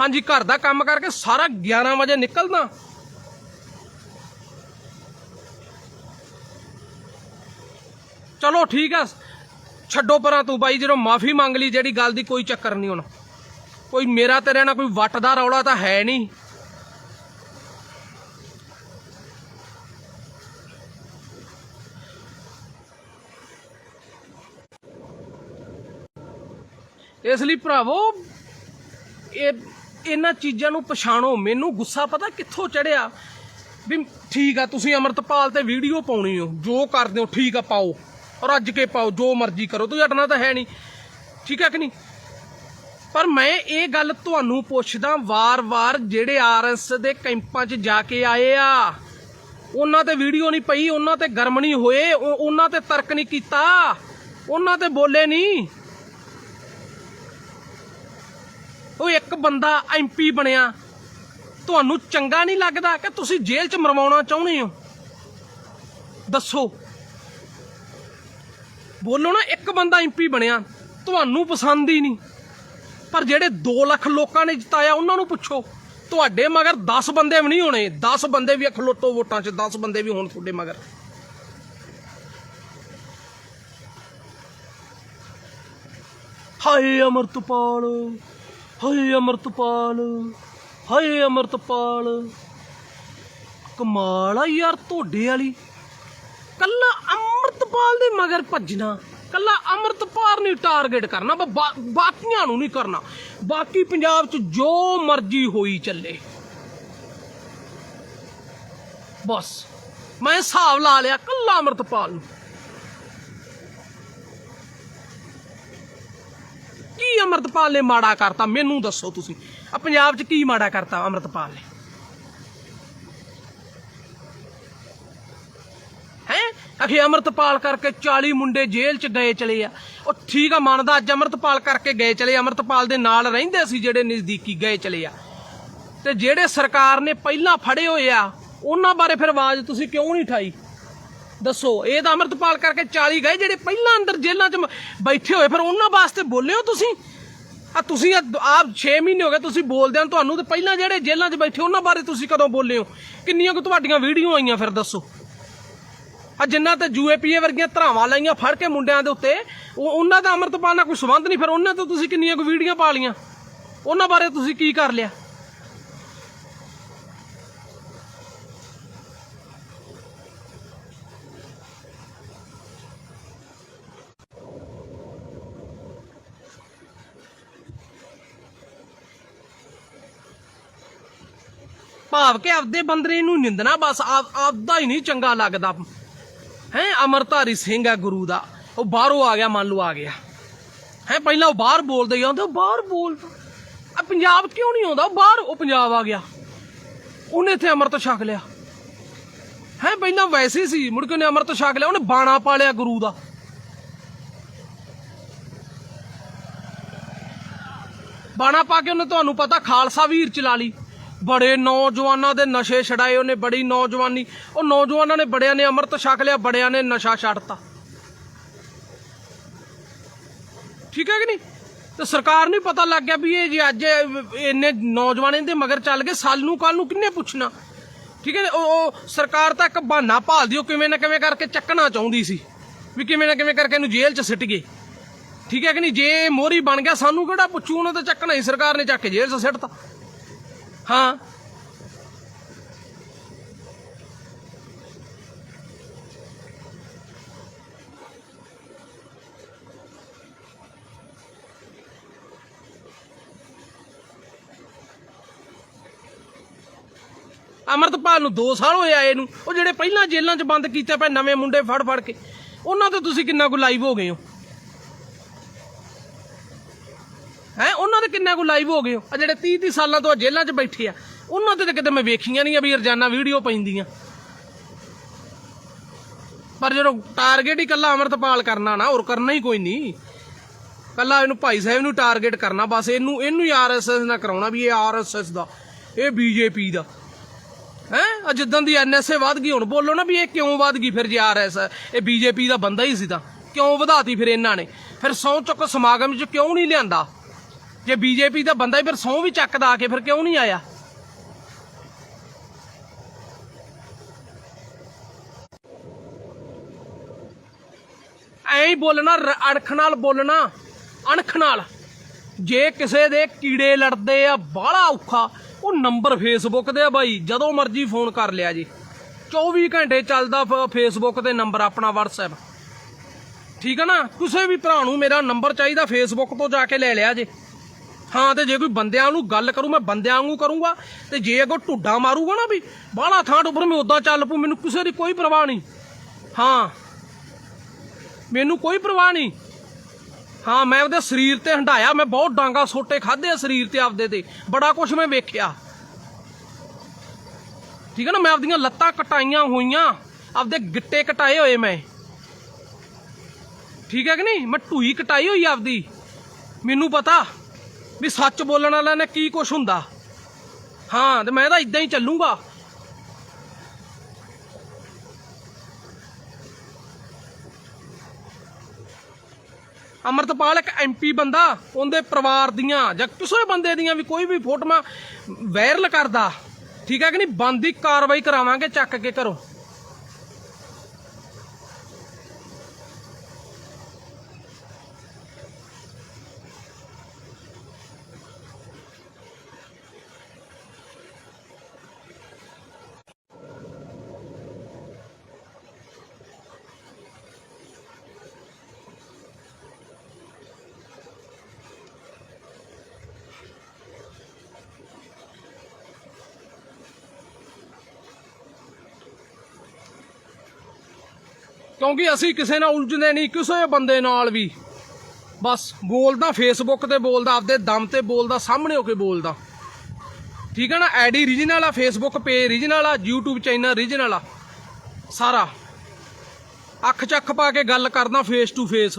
ਹਾਂਜੀ, ਘਰ ਦਾ ਕੰਮ ਕਰਕੇ ਸਾਰਾ 11 ਵਜੇ ਨਿਕਲਣਾ। ਚਲੋ ਠੀਕ ਆ, ਛੱਡੋ ਪਰਾਂ ਤੂੰ ਬਾਈ, ਜਦੋਂ ਮਾਫੀ ਮੰਗ ਲਈ, ਜਿਹੜੀ ਗੱਲ ਦੀ ਕੋਈ ਚੱਕਰ ਨਹੀਂ ਹੁਣ। ਕੋਈ ਮੇਰਾ ਤੇਰੇ ਨਾਲ ਕੋਈ ਵੱਟ ਦਾ ਰੌਲਾ ਤਾਂ ਹੈ ਨਹੀਂ। ਇਸ ਲਈ ਭਰਾਵੋ, ਇਹ, ਇਹਨਾਂ ਚੀਜ਼ਾਂ ਨੂੰ ਪਛਾਣੋ। ਮੈਨੂੰ ਗੁੱਸਾ ਪਤਾ ਕਿੱਥੋਂ ਚੜਿਆ ਵੀ ਠੀਕ ਆ, ਤੁਸੀਂ ਅਮਰਤਪਾਲ ਤੇ ਵੀਡੀਓ ਪਾਉਣੀ ਹੋ ਜੋ ਕਰਦੇ ਹੋ ਠੀਕ ਆ, ਪਾਓ। ਰੱਜ ਕੇ ਪਾਓ ਜੋ ਮਰਜ਼ੀ ਕਰੋ ਤੁਸੀਂ ਹਟਣਾ ਤਾਂ ਹੈ ਨਹੀਂ ਠੀਕ ਹੈ ਕਿ ਨਹੀਂ ਪਰ ਮੈਂ ਇਹ ਗੱਲ ਤੁਹਾਨੂੰ ਪੁੱਛਦਾ ਵਾਰ-ਵਾਰ ਜਿਹੜੇ ਆਰਐਸ ਦੇ ਕੈਂਪਾਂ 'ਚ ਜਾ ਕੇ ਆਏ ਆ ਉਹਨਾਂ ਤੇ ਵੀਡੀਓ ਨਹੀਂ ਪਈ ਉਹਨਾਂ ਤੇ ਗਰਮ ਨਹੀਂ ਹੋਏ ਉਹਨਾਂ ਤੇ ਤਰਕ ਨਹੀਂ ਕੀਤਾ ਉਹਨਾਂ ਤੇ ਬੋਲੇ ਨਹੀਂ ਉਹ ਇੱਕ ਬੰਦਾ ਐਮਪੀ ਬਣਿਆ ਤੁਹਾਨੂੰ ਚੰਗਾ ਨਹੀਂ ਲੱਗਦਾ ਕਿ ਤੁਸੀਂ ਜੇਲ੍ਹ 'ਚ ਮਰਵਾਉਣਾ ਚਾਹੁੰਦੇ ਹੋ ਦੱਸੋ ਬੋਲੋ ਨਾ, ਇੱਕ ਬੰਦਾ ਐਮਪੀ ਬਣਿਆ, ਤੁਹਾਨੂੰ ਪਸੰਦ ਹੀ ਨਹੀਂ। ਪਰ ਜਿਹੜੇ 2 ਲੱਖ ਲੋਕਾਂ ਨੇ ਜਿਤਾਇਆ, ਉਹਨਾਂ ਨੂੰ ਪੁੱਛੋ। ਤੁਹਾਡੇ ਮਗਰ 10 ਬੰਦੇ ਵੀ ਨਹੀਂ ਹੋਣੇ 10 ਬੰਦੇ ਵੀ ਖਲੋਟੋ ਵੋਟਾਂ 'ਚ 10 ਬੰਦੇ ਵੀ ਹੋਣ ਤੁਹਾਡੇ ਮਗਰ। ਹਾਏ ਅਮਰਤਪਾਲ ਹਾਏ ਅਮਰਤਪਾਲ ਹਾਏ ਅਮਰਤਪਾਲ। ਕਮਾਲ ਆ ਯਾਰ, ਤੁਹਾਡੇ ਵਾਲੀ। ਕੱਲਾ ਅੰਮ੍ਰਿਤਪਾਲ ਦੇ ਮਗਰ ਭੱਜਣਾ, ਕੱਲਾ ਅੰਮ੍ਰਿਤਪਾਲ ਨੂੰ ਟਾਰਗੇਟ ਕਰਨਾ, ਬਾ- ਬਾਕੀਆਂ ਨੂੰ ਨਹੀਂ ਕਰਨਾ। ਬਾਕੀ ਪੰਜਾਬ 'ਚ ਜੋ ਮਰਜ਼ੀ ਹੋਈ ਚੱਲੇ। ਬਸ, ਮੈਂ ਹਿਸਾਬ ਲਾ ਲਿਆ ਕੱਲਾ ਅੰਮ੍ਰਿਤਪਾਲ ਨੂੰ। ਕੀ ਅੰਮ੍ਰਿਤਪਾਲ ਨੇ ਮਾੜਾ ਕਰਤਾ, ਮੈਨੂੰ ਦੱਸੋ ਤੁਸੀਂ। ਆ ਪੰਜਾਬ 'ਚ ਕੀ ਮਾੜਾ ਕਰਤਾ ਅੰਮ੍ਰਿਤਪਾਲ ਨੇ? ਹੈ ਅਮਰਤਪਾਲ ਕਰਕੇ 40 ਮੁੰਡੇ ਜੇਲ੍ਹ 'ਚ ਗਏ ਚਲੇ ਆ। ਉਹ ਠੀਕ ਆ, ਮੰਨਦਾ ਅੱਜ ਅਮਰਤਪਾਲ ਕਰਕੇ ਗਏ ਚਲੇ ਅਮਰਤਪਾਲ ਦੇ ਨਾਲ ਰਹਿੰਦੇ ਸੀ ਜਿਹੜੇ ਨਜ਼ਦੀਕੀ ਗਏ ਚਲੇ ਆ। ਤੇ ਜਿਹੜੇ ਸਰਕਾਰ ਨੇ ਪਹਿਲਾਂ ਫੜੇ ਹੋਏ ਆ, ਉਹਨਾਂ ਬਾਰੇ ਫਿਰ ਆਵਾਜ਼ ਤੁਸੀਂ ਕਿਉਂ ਨਹੀਂ ਠਾਈ ਦੱਸੋ, ਇਹ ਤਾਂ ਅਮਰਤਪਾਲ ਕਰਕੇ 40 ਗਏ, ਜਿਹੜੇ ਪਹਿਲਾਂ ਅੰਦਰ ਜੇਲ੍ਹਾਂ 'ਚ ਬੈਠੇ ਹੋਏ, ਫਿਰ ਉਹਨਾਂ ਵਾਸਤੇ ਬੋਲਿਓ ਤੁਸੀਂ? ਆ ਤੁਸੀਂ ਆਪ 6 ਮਹੀਨੇ ਹੋ ਗਏ ਤੁਸੀਂ ਬੋਲਦੇ ਹੋ ਤੁਹਾਨੂੰ ਤੇ ਪਹਿਲਾਂ ਜਿਹੜੇ ਜੇਲ੍ਹਾਂ 'ਚ ਬੈਠੇ, ਉਹਨਾਂ ਬਾਰੇ ਤੁਸੀਂ ਕਦੋਂ ਬੋਲੇ ਹੋ? ਕਿੰਨੀਆਂ ਕੁ ਤੁਹਾਡੀਆਂ ਵੀਡੀਓ ਆਈਆਂ, ਫਿਰ ਦੱਸੋ। ਆ ਜਿੰਨਾ ਤੇ ਯੂਏਪੀਏ ਵਰਗੀਆਂ ਧਰਾਵਾਂ ਲਾਈਆਂ ਫੜ ਕੇ ਮੁੰਡਿਆਂ ਦੇ ਉੱਤੇ ਉਹਨਾਂ ਦਾ ਅੰਮ੍ਰਿਤਪਾਲ ਨਾਲ ਕੋਈ ਸੰਬੰਧ ਨਹੀਂ, ਫਿਰ ਉਹਨਾਂ ਤੋਂ ਤੁਸੀਂ ਕਿੰਨੀਆਂ ਕੁ ਵੀਡੀਓ ਪਾ ਲੀਆਂ ਉਹਨਾਂ ਬਾਰੇ ਤੁਸੀਂ ਕੀ ਕਰ ਲਿਆ? ਭਾਵ ਕਿ ਆਪਦੇ ਬੰਦਰੇ ਨੂੰ ਨਿੰਦਣਾ ਬਸ, ਆਪ ਆਪਦਾ ਹੀ ਨਹੀਂ ਚੰਗਾ ਲੱਗਦਾ। ਹੈ, ਅਮਰਧਾਰੀ ਸਿੰਘ ਆ ਗੁਰੂ ਦਾ। ਉਹ ਬਾਹਰੋਂ ਆ ਗਿਆ, ਮੰਨ ਲਓ ਆ ਗਿਆ। ਹੈ, ਪਹਿਲਾਂ ਉਹ ਬਾਹਰ ਬੋਲਦੇ ਹੀ ਆਉਂਦੇ ਉਹ ਬਾਹਰ ਬੋਲਦਾ ਆ ਪੰਜਾਬ ਕਿਉਂ ਨਹੀਂ ਆਉਂਦਾ? ਉਹ ਬਾਹਰ, ਉਹ ਪੰਜਾਬ ਆ ਗਿਆ। ਉਹਨੇ ਇੱਥੇ ਅੰਮ੍ਰਿਤ ਛਕ ਲਿਆ। ਹੈ, ਪਹਿਲਾਂ ਵੈਸੇ ਸੀ, ਮੁੜ ਕੇ ਉਹਨੇ ਅੰਮ੍ਰਿਤ ਛਕ ਲਿਆ, ਉਹਨੇ ਬਾਣਾ ਪਾਲਿਆ ਗੁਰੂ ਦਾ। ਬਾਣਾ ਪਾ ਕੇ ਉਹਨੇ ਤੁਹਾਨੂੰ ਪਤਾ ਖਾਲਸਾ ਵੀਰ ਚਲਾ ਲਈ। ਬੜੇ ਨੌਜਵਾਨਾਂ ਦੇ ਨਸ਼ੇ ਛਡਾਏ ਉਹਨੇ, ਬੜੀ ਨੌਜਵਾਨੀ। ਉਹ ਨੌਜਵਾਨਾਂ ਨੇ ਬੜਿਆਂ ਨੇ ਅੰਮ੍ਰਿਤ ਛਕ ਲਿਆ, ਬੜਿਆਂ ਨੇ ਨਸ਼ਾ ਛੱਡਤਾ। ਠੀਕ ਹੈ ਕਿ ਨਹੀਂ? ਤੇ ਸਰਕਾਰ ਨੂੰ ਪਤਾ ਲੱਗ ਗਿਆ ਵੀ ਇਹ ਜੇ ਅੱਜ ਇੰਨੇ ਨੌਜਵਾਨ ਦੇ ਮਗਰ ਚੱਲ ਗਏ, ਸਾਲ ਨੂੰ ਕੱਲ ਨੂੰ ਕਿੰਨੇ ਪੁੱਛਣਾ? ਠੀਕ ਹੈ ਉਹ ਸਰਕਾਰ ਤਾਂ ਇੱਕ ਬਹਾਨਾ ਭਾਲਦੀ, ਉਹ ਕਿਵੇਂ ਨਾ ਕਿਵੇਂ ਕਰਕੇ ਚੱਕਣਾ ਚਾਹੁੰਦੀ ਸੀ, ਵੀ ਕਿਵੇਂ ਨਾ ਕਿਵੇਂ ਕਰਕੇ ਇਹਨੂੰ ਜੇਲ੍ਹ 'ਚ ਸਿੱਟ ਗਏ। ਠੀਕ ਹੈ ਕਿ ਨਹੀਂ? ਜੇ ਇਹ ਮੋਹਰੀ ਬਣ ਗਿਆ, ਸਾਨੂੰ ਕਿਹੜਾ ਪੁੱਛੂ, ਉਹਨਾਂ ਤਾਂ ਚੱਕਣਾ ਹੀ, ਸਰਕਾਰ ਨੇ ਚੱਕ ਕੇ ਜੇਲ੍ਹ 'ਚ ਸਿੱਟਤਾ। ਹਾਂ। ਅਮਰਤਪਾਲ ਨੂੰ 2 ਸਾਲ ਹੋਏ ਆਏ ਨੂੰ। ਉਹ ਜਿਹੜੇ ਪਹਿਲਾਂ ਜੇਲ੍ਹਾਂ 'ਚ ਬੰਦ ਕੀਤੇ ਪਏ ਨਵੇਂ ਮੁੰਡੇ ਫੜ ਫੜ ਕੇ, ਉਹਨਾਂ ਤੇ ਤੁਸੀਂ ਕਿੰਨਾ ਕੁ ਲਾਈਵ ਹੋ ਗਏ ਹੋ ਉਹਨਾਂ ਦੇ ਕਿੰਨਾ ਕੁ ਲਾਈਵ ਹੋ ਗਏ ਹੋ। ਆ ਜਿਹੜੇ 30 30 ਸਾਲਾਂ ਤੋਂ ਜੇਲ੍ਹਾਂ 'ਚ ਬੈਠੇ ਆ, ਉਹਨਾਂ ਤੇ ਤਾਂ ਕਿਤੇ ਮੈਂ ਵੇਖੀਆਂ ਨਹੀਂ ਆ ਵੀ ਰੋਜ਼ਾਨਾ ਵੀਡੀਓ ਪੈਂਦੀਆਂ। ਪਰ ਜਦੋਂ ਟਾਰਗੇਟ ਹੀ ਕੱਲਾ ਅਮਰਤਪਾਲ ਕਰਨਾ ਨਾ, ਹੋਰ ਕਰਨਾ ਹੀ ਕੋਈ ਨਹੀਂ ਕੱਲਾ ਇਹਨੂੰ ਭਾਈ ਸਾਹਿਬ ਨੂੰ ਟਾਰਗੇਟ ਕਰਨਾ, ਬਸ ਇਹਨੂੰ ਇਹਨੂੰ ਹੀ ਆਰਐਸਐਸ ਨਾਲ ਕਰਾਉਣਾ ਵੀ ਇਹ ਆਰਐਸਐਸ ਦਾ, ਇਹ ਬੀਜੇਪੀ ਦਾ। ਹੈ? ਆ ਜਿੱਦਾਂ ਦੀ ਐਨਐਸਏ ਵੱਧ ਗਈ, ਹੁਣ ਬੋਲੋ ਨਾ ਵੀ ਇਹ ਕਿਉਂ ਵੱਧ ਗਈ ਫਿਰ ਜੇ ਆਰਐਸ ਇਹ ਬੀਜੇਪੀ ਦਾ ਬੰਦਾ ਹੀ ਸੀ ਤਾਂ। ਕਿਉਂ ਵਧਾਤੀ ਫਿਰ ਇਹਨਾਂ ਨੇ? ਫਿਰ ਸੌ ਚੁੱਕ ਸਮਾਗਮ 'ਚ ਕਿਉਂ ਨਹੀਂ ਲਿਆਂਦਾ? ਜੇ ਬੀਜੇਪੀ ਦਾ ਬੰਦਾ ਹੀ ਫਿਰ ਸੌ ਵੀ ਚੱਕਦਾ ਆ ਕੇ, ਫਿਰ ਕਿਉਂ ਨਹੀਂ ਆਇਆ? ਐਂ ਹੀ ਬੋਲਣਾ ਅਣਖ ਨਾਲ ਬੋਲਣਾ, ਅਣਖ ਨਾਲ। ਜੇ ਕਿਸੇ ਦੇ ਕੀੜੇ ਲੜਦੇ ਆ, ਬਾਹਲਾ ਔਖਾ। ਉਹ ਨੰਬਰ ਫੇਸਬੁੱਕ ਦੇ ਆ ਬਾਈ, ਜਦੋਂ ਮਰਜ਼ੀ ਫੋਨ ਕਰ ਲਿਆ ਜੀ। 24 ਘੰਟੇ ਚੱਲਦਾ ਫੇਸਬੁੱਕ ਤੇ ਨੰਬਰ ਆਪਣਾ WhatsApp ਠੀਕ ਹੈ ਨਾ? ਕਿਸੇ ਵੀ ਭਰਾ ਨੂੰ ਮੇਰਾ ਨੰਬਰ ਚਾਹੀਦਾ ਫੇਸਬੁੱਕ ਤੋਂ ਜਾ ਕੇ ਲੈ ਲਿਆ ਜੇ। ਹਾਂ, ਤੇ ਜੇ ਕੋਈ ਬੰਦਿਆਂ ਨੂੰ ਗੱਲ ਕਰੂ, ਮੈਂ ਬੰਦਿਆਂ ਨੂੰ ਕਰੂੰਗਾ। ਤੇ ਜੇ ਅਗੋ ਢੁੱਡਾ ਮਾਰੂਗਾ ਨਾ ਵੀ, ਬਾਹਲਾ ਥਾਂ ਉੱਪਰ ਮੈਂ ਉਦਾਂ ਚੱਲ ਪੂ ਮੈਨੂੰ ਕਿਸੇ ਦੀ ਕੋਈ ਪਰਵਾਹ ਨਹੀਂ। ਹਾਂ, ਮੈਨੂੰ ਕੋਈ ਪਰਵਾਹ ਨਹੀਂ। ਹਾਂ, ਮੈਂ ਉਹਦੇ ਸਰੀਰ ਤੇ ਹੰਡਾਇਆ ਮੈਂ ਬਹੁਤ ਡਾਂਗਾ ਸੋਟੇ ਖਾਦੇ ਸਰੀਰ ਤੇ ਆਪਦੇ ਤੇ। ਬੜਾ ਕੁਝ ਮੈਂ ਵੇਖਿਆ। ਠੀਕ ਹੈ ਨਾ, ਮੈਂ ਆਪਦੀਆਂ ਲੱਤਾਂ ਕਟਾਈਆਂ ਹੋਈਆਂ, ਆਪਦੇ ਗਿੱਟੇ ਕਟਾਏ ਹੋਏ ਮੈਂ। ਠੀਕ ਹੈ ਕਿ ਨਹੀਂ? ਮੈਂ ਢੂਈ ਕਟਾਈ ਹੋਈ ਆਪਦੀ। ਮੈਨੂੰ ਪਤਾ। ਵੀ ਸੱਚ ਬੋਲਣ ਵਾਲਿਆਂ ਨੇ ਕੀ ਕੁਝ ਹੁੰਦਾ? ਹਾਂ, ਤੇ ਮੈਂ ਤਾਂ ਇਦਾਂ ਹੀ ਚੱਲੂਗਾ। ਅਮਰਤਪਾਲ ਇੱਕ ਐਮਪੀ ਬੰਦਾ, ਉਹਦੇ ਪਰਿਵਾਰ ਦੀਆਂ ਜਾਂ ਕਿਸੇ ਬੰਦੇ ਦੀਆਂ ਵੀ ਕੋਈ ਵੀ ਫੋਟੋਆਂ ਵਾਇਰਲ ਕਰਦਾ। ਠੀਕ ਹੈ ਕਿ ਨਹੀਂ? ਬੰਦੀ ਕਾਰਵਾਈ ਕਰਾਵਾਂਗੇ, ਚੱਕ ਕੇ ਘਰੋਂ। ਕਿਉਂਕਿ ਅਸੀਂ ਕਿਸੇ ਨਾਲ ਉਲਝਦੇ ਨਹੀਂ, ਕਿਸੇ ਬੰਦੇ ਨਾਲ ਵੀ। ਬਸ ਬੋਲਦਾ ਫੇਸਬੁੱਕ ਤੇ ਬੋਲਦਾ, ਆਪਦੇ ਦਮ ਤੇ ਬੋਲਦਾ, ਸਾਹਮਣੇ ਹੋ ਕੇ ਬੋਲਦਾ। ਠੀਕ ਹੈ ਨਾ? ਆਈਡੀ ਰੀਜਨਲ ਆ ਫੇਸਬੁੱਕ ਪੇਜ ਰੀਜਨਲ ਆ, YouTube ਚੈਨਲ ਰੀਜਨਲ ਆ। ਸਾਰਾ। ਅੱਖ ਚੱਖ ਪਾ ਕੇ ਗੱਲ ਕਰਦਾ ਫੇਸ ਟੂ ਫੇਸ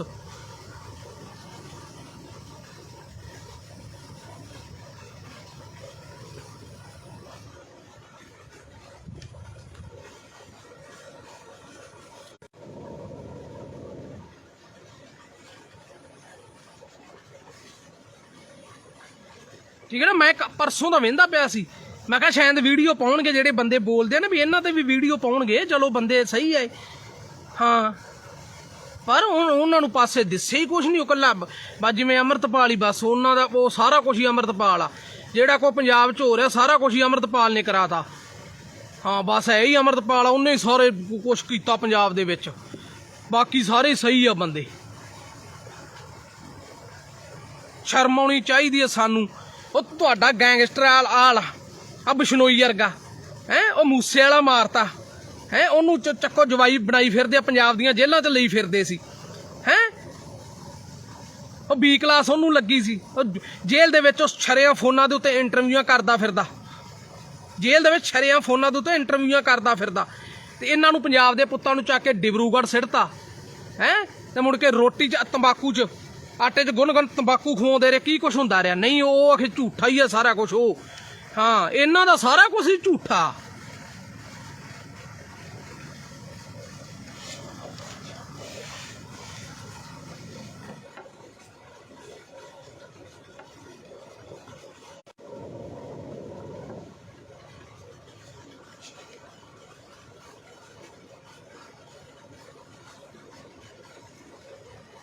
ਠੀਕ ਹੈ ਨਾ? ਮੈਂ ਕ- ਪਰਸੋਂ ਦਾ ਵੇਂਦਾ ਪਿਆ ਸੀ। ਮੈਂ ਕਿਹਾ ਸ਼ਾਇਦ ਵੀਡੀਓ ਪਾਉਣਗੇ ਜਿਹੜੇ ਬੰਦੇ ਬੋਲਦੇ ਆ ਨਾ ਵੀ ਇਹਨਾਂ ਤੇ ਵੀ ਵੀਡੀਓ ਪਾਉਣਗੇ, ਚਲੋ ਬੰਦੇ ਸਹੀ ਹੈ ਹਾਂ। ਪਰ ਹੁਣ ਉਹਨਾਂ ਨੂੰ ਪਾਸੇ ਦਿਸੇ ਹੀ ਕੁਝ ਨਹੀਂ, ਉਹ ਕੱਲਾ ਬਾ ਜਿਵੇਂ ਅੰਮ੍ਰਿਤਪਾਲ ਹੀ ਬਸ ਉਹਨਾਂ ਦਾ, ਉਹ ਸਾਰਾ ਕੁਝ ਹੀ ਅੰਮ੍ਰਿਤਪਾਲ ਆ। ਜਿਹੜਾ ਕੋ ਪੰਜਾਬ 'ਚ ਹੋ ਰਿਹਾ, ਸਾਰਾ ਕੁਝ ਹੀ ਅੰਮ੍ਰਿਤਪਾਲ ਨੇ ਕਰਾਤਾ। ਹਾਂ, ਬਸ ਇਹ ਹੀ ਅੰਮ੍ਰਿਤਪਾਲ ਆ, ਉਹਨੇ ਹੀ ਸਾਰੇ ਕੁਝ ਕੀਤਾ ਪੰਜਾਬ ਦੇ ਵਿੱਚ। ਬਾਕੀ ਸਾਰੇ ਸਹੀ ਆ ਬੰਦੇ। ਸ਼ਰਮ ਆਉਣੀ ਚਾਹੀਦੀ ਹੈ ਸਾਨੂੰ। ਉਹ ਤੁਹਾਡਾ ਗੈਂਗਸਟਰ ਆਲ ਆਲ ਆ ਬਿਸ਼ਨੋਈ ਵਰਗਾ। ਹੈ, ਉਹ ਮੂਸੇ ਵਾਲਾ ਮਾਰਤਾ। ਹੈ, ਉਹਨੂੰ ਚੱਕੋ ਜਵਾਈ ਬਣਾਈ ਫਿਰਦੇ ਆ, ਪੰਜਾਬ ਦੀਆਂ ਜੇਲ੍ਹਾਂ 'ਚ ਲਈ ਫਿਰਦੇ ਸੀ। ਹੈ? ਉਹ ਬੀ ਕਲਾਸ ਉਹਨੂੰ ਲੱਗੀ ਸੀ। ਉਹ ਜੇਲ੍ਹ ਦੇ ਵਿੱਚ ਉਹ ਛਰਿਆਂ ਫੋਨਾਂ ਦੇ ਉੱਤੇ ਇੰਟਰਵਿਊਆਂ ਕਰਦਾ ਫਿਰਦਾ। ਜੇਲ੍ਹ ਦੇ ਵਿੱਚ ਛਰਿਆਂ ਫੋਨਾਂ ਦੇ ਉੱਤੇ ਇੰਟਰਵਿਊਆਂ ਕਰਦਾ ਫਿਰਦਾ। ਤੇ ਇਹਨਾਂ ਨੂੰ ਪੰਜਾਬ ਦੇ ਪੁੱਤਾਂ ਨੂੰ ਚੱਕ ਕੇ ਡਿਬਰੂਗੜ੍ਹ ਸਿੱਟਤਾ। ਹੈ? ਤੇ ਮੁੜ ਕੇ ਰੋਟੀ 'ਚ, ਤੰਬਾਕੂ 'ਚ ਆਟੇ 'ਚ ਗੁੰਨ ਗੁੰਨ ਤੰਬਾਕੂ ਖਵਾਉਂਦੇ ਰਹੇ, ਕੀ ਕੁਛ ਹੁੰਦਾ ਰਿਹਾ? ਨਹੀਂ, ਉਹ ਆਖੇ ਝੂਠਾ ਹੀ ਆ ਸਾਰਾ ਕੁਝ ਉਹ। ਹਾਂ, ਇਹਨਾਂ ਦਾ ਸਾਰਾ ਕੁਝ ਹੀ ਝੂਠਾ।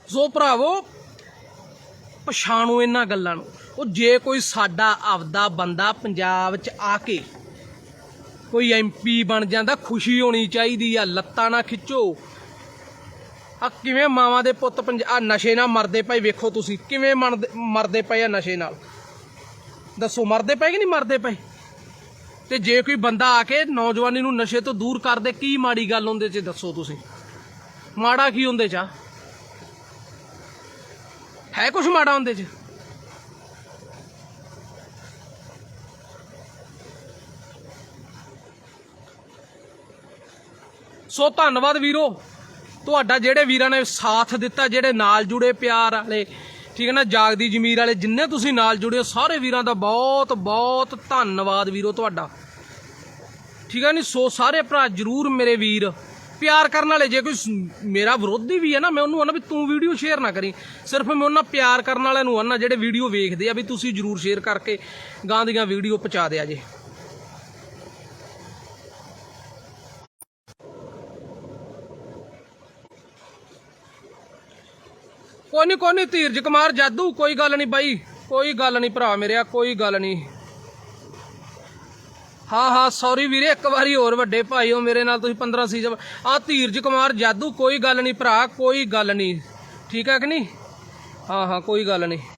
ਸੋ ਭਰਾਵੋ ਪਛਾਣੋ ਇਹਨਾਂ ਗੱਲਾਂ ਨੂੰ। ਉਹ ਜੇ ਕੋਈ ਸਾਡਾ ਆਪਦਾ ਬੰਦਾ ਪੰਜਾਬ 'ਚ ਆ ਕੇ ਕੋਈ ਐਮਪੀ ਬਣ ਜਾਂਦਾ, ਖੁਸ਼ੀ ਹੋਣੀ ਚਾਹੀਦੀ ਆ, ਲੱਤਾਂ ਨਾ ਖਿੱਚੋ। ਆ ਕਿਵੇਂ ਮਾਵਾਂ ਦੇ ਪੁੱਤ ਆ ਨਸ਼ੇ ਨਾਲ ਮਰਦੇ ਪਏ, ਵੇਖੋ ਤੁਸੀਂ, ਕਿਵੇਂ ਮਰਦੇ- ਮਰਦੇ ਪਏ ਆ ਨਸ਼ੇ ਨਾਲ। ਦੱਸੋ, ਮਰਦੇ ਪਏ ਕਿ ਨਹੀਂ ਮਰਦੇ ਪਏ? ਤੇ ਜੇ ਕੋਈ ਬੰਦਾ ਆ ਕੇ ਨੌਜਵਾਨੀ ਨੂੰ ਨਸ਼ੇ ਤੋਂ ਦੂਰ ਕਰਦੇ ਕੀ ਮਾੜੀ ਗੱਲ ਹੁੰਦੇ ਚ ਦੱਸੋ ਤੁਸੀਂ? ਮਾੜਾ ਕੀ ਹੁੰਦੇ ਚ? ਆ? ਹੈ ਕੁਝ ਮਾੜਾ ਹੁੰਦੇ ਚ? ਸੋ ਧੰਨਵਾਦ ਵੀਰੋ, ਤੁਹਾਡਾ ਜਿਹੜੇ ਵੀਰਾਂ ਨੇ ਸਾਥ ਦਿੱਤਾ, ਜਿਹੜੇ ਨਾਲ ਜੁੜੇ ਪਿਆਰ ਵਾਲੇ, ਠੀਕ ਹੈ ਨਾ, ਜਾਗਦੀ ਜ਼ਮੀਰ ਵਾਲੇ, ਜਿੰਨੇ ਤੁਸੀਂ ਨਾਲ ਜੁੜੇ ਹੋ, ਸਾਰੇ ਵੀਰਾਂ ਦਾ ਬਹੁਤ ਬਹੁਤ ਧੰਨਵਾਦ ਵੀਰੋ ਤੁਹਾਡਾ। ਠੀਕ ਹੈ ਨਹੀਂ ਸੋ ਸਾਰੇ ਭਰਾ ਜਰੂਰ ਮੇਰੇ ਵੀਰ ਪਿਆਰ ਕਰਨ ਵਾਲੇ, ਜੇ ਕੋਈ ਸ- ਮੇਰਾ ਵਿਰੋਧੀ ਵੀ ਹੈ ਨਾ, ਮੈਂ ਉਹਨੂੰ ਆਨਾ ਵੀ ਤੂੰ ਵੀਡੀਓ ਸ਼ੇਅਰ ਨਾ ਕਰੀ। ਸਿਰਫ ਮੈਂ ਉਹਨਾਂ ਪਿਆਰ ਕਰਨ ਵਾਲਿਆਂ ਨੂੰ ਆਨਾ ਜਿਹੜੇ ਵੀਡੀਓ ਵੇਖਦੇ ਆ ਵੀ ਤੁਸੀਂ ਜਰੂਰ ਸ਼ੇਅਰ ਕਰਕੇ ਗਾਂ ਦੀਆਂ ਵੀਡੀਓ ਪਹੁੰਚਾ ਦਿਆ ਜੇ। ਕੋਈ ਨਹੀਂ ਕੋਈ ਨਹੀਂ ਧੀਰਜ ਕੁਮਾਰ ਜਾਦੂ, ਕੋਈ ਗੱਲ ਨਹੀਂ ਬਾਈ, ਕੋਈ ਗੱਲ ਨਹੀਂ ਭਰਾ ਮੇਰਿਆ, ਕੋਈ ਗੱਲ ਨਹੀਂ ਹਾਂ ਹਾਂ ਸੌਰੀ ਵੀਰੇ, ਇੱਕ ਵਾਰੀ ਹੋਰ ਵੱਡੇ ਭਾਈ ਹੋ ਮੇਰੇ ਨਾਲ ਤੁਸੀਂ 15 ਸੀਜ਼ਨ ਆ ਧੀਰਜ ਕੁਮਾਰ ਜਾਦੂ, ਕੋਈ ਗੱਲ ਨਹੀਂ ਭਰਾ, ਕੋਈ ਗੱਲ ਨਹੀਂ। ਠੀਕ ਹੈ ਕਿ ਨਹੀਂ? ਹਾਂ ਹਾਂ, ਕੋਈ ਗੱਲ ਨਹੀਂ।